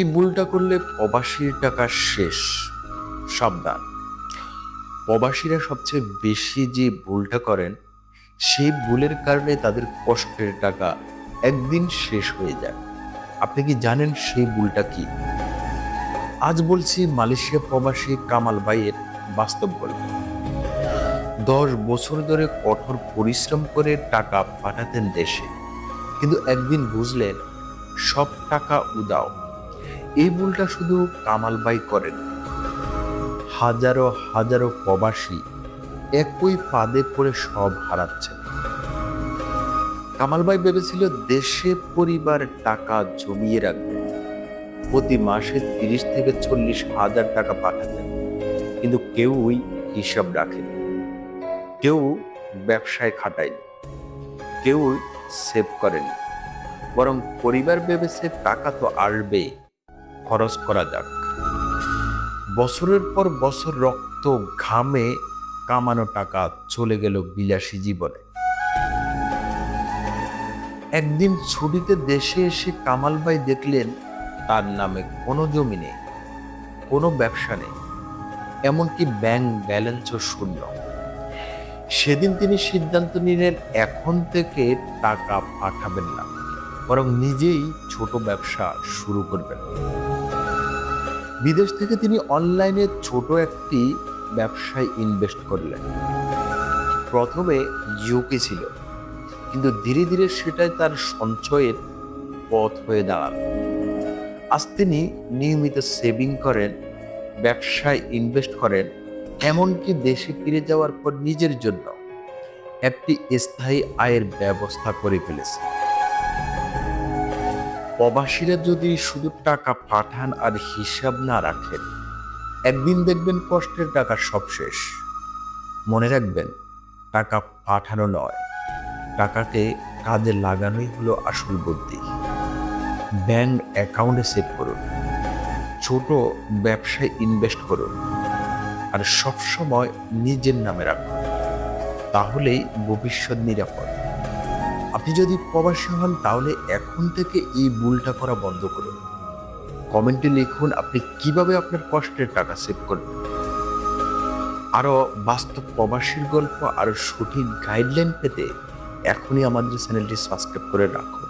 এই ভুলটা করলে প্রবাসীর টাকা শেষ। সাবধান। প্রবাসীরা সবচেয়ে বেশি যে ভুলটা করেন, সেই ভুলের কারণে তাদের কষ্টের টাকা একদিন শেষ হয়ে যায়। আপনি কি জানেন সেই ভুলটা কি? আজ বলছি মালয়েশিয়া প্রবাসী কামাল ভাইয়ের বাস্তব গল্প। দশ বছর ধরে কঠোর পরিশ্রম করে টাকা পাঠাতেন দেশে, কিন্তু একদিন বুঝলেন সব টাকা উদাও। এই ভুলটা শুধু কামাল ভাই করেন। হাজারো হাজারো প্রবাসী একই পাদে পড়ে সব হারাচ্ছেন। কামাল ভাই ভেবেছিল দেশে পরিবার টাকা জমিয়ে রাখবে। প্রতি মাসে তিরিশ থেকে চল্লিশ হাজার টাকা পাঠাতেন। কিন্তু কেউই হিসাব রাখেনি। কেউ ব্যবসায় খাটায়নি। কেউ সেভ করেনি। বরং পরিবার ভেবেছে টাকা তো আসবেই। খরচ করা যাক। বছরের পর বছর রক্ত ঘামে কামানো টাকা চলে গেল বিলাসী জীবনে। একদিন ছুটিতে দেশে এসে কামাল ভাই দেখলেন, তার নামে কোনো জমি নেই, কোনো ব্যবসা নেই, এমনকি ব্যাংক ব্যালেন্সও শূন্য। সেদিন তিনি সিদ্ধান্ত নিলেন, এখন থেকে টাকা পাঠাবেন না, বরং নিজেই ছোট ব্যবসা শুরু করবেন। বিদেশ থেকে তিনি অনলাইনে ছোট একটি ব্যবসায় ইনভেস্ট করলেন। প্রথমে ঝুঁকি ছিল, কিন্তু ধীরে ধীরে সেটাই তার সঞ্চয়ের পথ হয়ে দাঁড়াল। আজ তিনি নিয়মিত সেভিং করেন, ব্যবসায় ইনভেস্ট করেন, এমনকি দেশে ফিরে যাওয়ার পর নিজের জন্য একটি স্থায়ী আয়ের ব্যবস্থা করে ফেলেছে। প্রবাসীরা যদি শুধু টাকা পাঠান আর হিসাব না রাখেন, একদিন দেখবেন কষ্টের টাকা সব শেষ। মনে রাখবেন, টাকা পাঠানো নয়, টাকাকে কাজে লাগানোই হলো আসল বুদ্ধি। ব্যাংক অ্যাকাউন্টে সেভ করুন, ছোট ব্যবসায় ইনভেস্ট করুন, আর সব সময় নিজের নামে রাখুন, তাহলেই ভবিষ্যৎ নিরাপদ। আপনি যদি প্রবাসী হন, তাহলে এখন থেকে এই ভুলটা করা বন্ধ করুন। কমেন্টে লিখুন আপনি কীভাবে আপনার কষ্টের টাকা সেভ করবেন। আরও বাস্তব প্রবাসীর গল্প, আরও সঠিক গাইডলাইন পেতে এখনই আমাদের চ্যানেলটি সাবস্ক্রাইব করে রাখুন।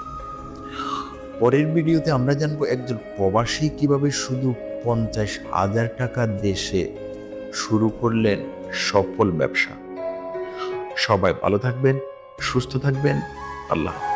পরের ভিডিওতে আমরা জানব একজন প্রবাসী কীভাবে শুধু পঞ্চাশ হাজার টাকা দেশে শুরু করলেন সফল ব্যবসা। সবাই ভালো থাকবেন, সুস্থ থাকবেন। الله.